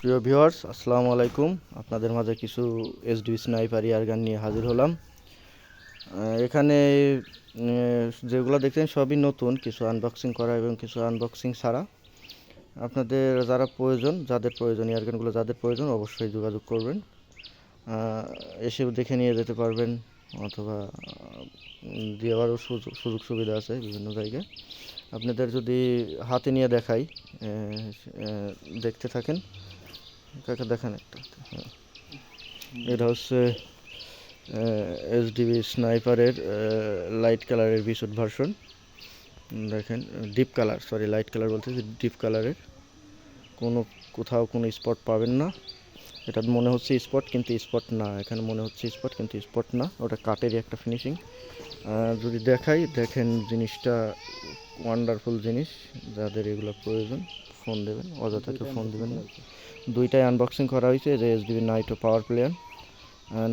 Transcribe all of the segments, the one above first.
প্রিয় ভিউয়ার্স, আসসালামু আলাইকুম। আপনাদের মাঝে কিছু এসডিবি স্নাইপার ইয়ারগান নিয়ে হাজির হলাম। এখানে যেগুলো দেখছেন সবই নতুন, কিছু আনবক্সিং করা এবং কিছু আনবক্সিং ছাড়া। আপনাদের যারা প্রয়োজন, যাদের প্রয়োজন ইয়ারগানগুলো যাদের প্রয়োজন, অবশ্যই যোগাযোগ করবেন। এসেও দেখে নিয়ে যেতে পারবেন, অথবা দেওয়ারও সুযোগ সুযোগ সুবিধা আছে বিভিন্ন জায়গায়। আপনাদের যদি হাতে নিয়ে দেখাই দেখতে থাকেন কাকে দেখান একটা হ্যাঁ। এটা হচ্ছে এসডিবি স্নাইপারের লাইট কালারের বিশুট ভার্সন দেখেন deep colour sorry light colour বলতে ডিপ কালারের কোনো কোথাও কোনো স্পট পাবেন না। এটা মনে হচ্ছে স্পট কিন্তু স্পট না। এখানে মনে হচ্ছে স্পট কিন্তু স্পট না। ওটা কাঠেরই একটা ফিনিশিং যদি দেখাই, দেখেন জিনিসটা ওয়ান্ডারফুল জিনিস, যাদের এগুলো প্রয়োজন। ফোন দেবেন অযথা কেউ ফোন দেবেন না। দুইটাই আনবক্সিং করা হয়েছে যে এসডিবি নাইটো পাওয়ার প্লেয়ার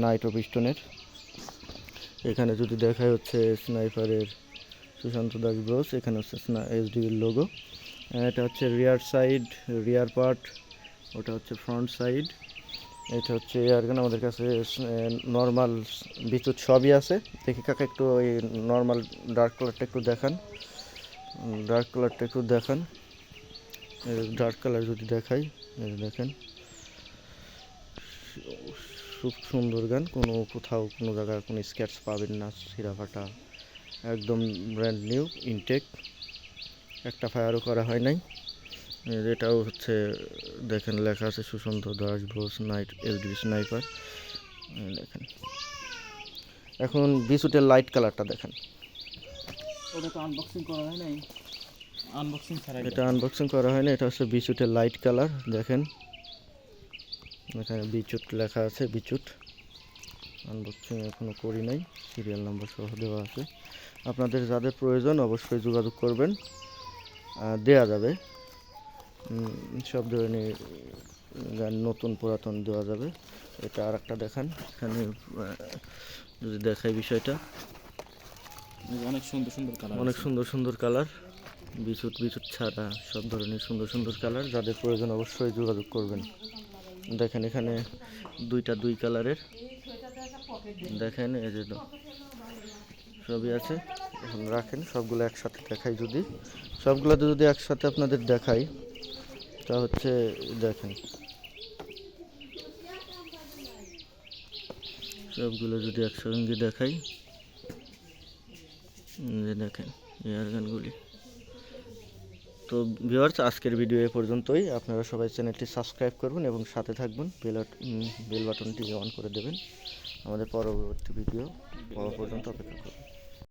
নাইটো পিস্টনের এখানে যদি দেখায় হচ্ছে স্নাইপারের সুশান্ত দাস ব্রোস এখানে হচ্ছে এসডিবির লোগো এটা হচ্ছে রিয়ার সাইড রিয়ার পার্ট ওটা হচ্ছে ফ্রন্ট সাইড এটা হচ্ছে এয়ারগান আমাদের কাছে নর্মাল বিদ্যুৎ সবই আছে। দেখি কাকে একটু ওই নর্মাল ডার্ক কালারটা একটু দেখান। ডার্ক কালারটা একটু দেখান। ডার্ক কালার যদি দেখাই দেখেন। খুব সুন্দর গান, কোনো কোথাও, কোনো জায়গায় কোনো স্ক্যাচ পাবেন না ছিঁড়া ফাটা একদম ব্র্যান্ড নিউ ইনটেক একটা ফায়ারও করা হয় নাই। এটাও হচ্ছে, দেখেন, লেখা আছে সুশান্ত দাস বোস নাইট এলডিবি স্নাইপার দেখেন। এখন বিসুটের লাইট কালারটা দেখেন। ওটা তো আনবক্সিং করা হয় নাই। আনবক্সিং ছাড়াই এটা আনবক্সিং করা হয়নি এটা হচ্ছে বিচুটের লাইট কালার দেখেন। এখানে বিচুট লেখা আছে বিচুট। আনবক্সিং এখনও করি নাই সিরিয়াল নাম্বার সহ দেওয়া আছে। আপনাদের যাদের প্রয়োজন অবশ্যই যোগাযোগ করবেন দেয়া যাবে। সব ধরনের গান নতুন পুরাতন দেওয়া যাবে। এটা আর একটা দেখান এখানে যদি দেখাই বিষয়টা। অনেক সুন্দর সুন্দর কালার অনেক সুন্দর সুন্দর কালার বিচুট বিচুট ছাড়া সব ধরনের সুন্দর সুন্দর কালার যাদের প্রয়োজন অবশ্যই যোগাযোগ করবেন। দেখেন এখানে দুইটা দুই কালারের। দেখেন এই যে সবই আছে। এখন রাখেন, সবগুলো একসাথে দেখাই যদি। সবগুলোতে যদি একসাথে আপনাদের দেখাই, তা হচ্ছে দেখেন। সবগুলো যদি একসঙ্গে দেখাই দেখেন এয়ার গানগুলি তো ভিউয়ার্স, আজকের ভিডিও এ পর্যন্তই। আপনারা সবাই চ্যানেলটি সাবস্ক্রাইব করবেন এবং সাথে থাকবেন। বেল বেল বাটনটি অন করে দেবেন। আমাদের পরবর্তী ভিডিও পাওয়া পর্যন্ত অপেক্ষা করুন।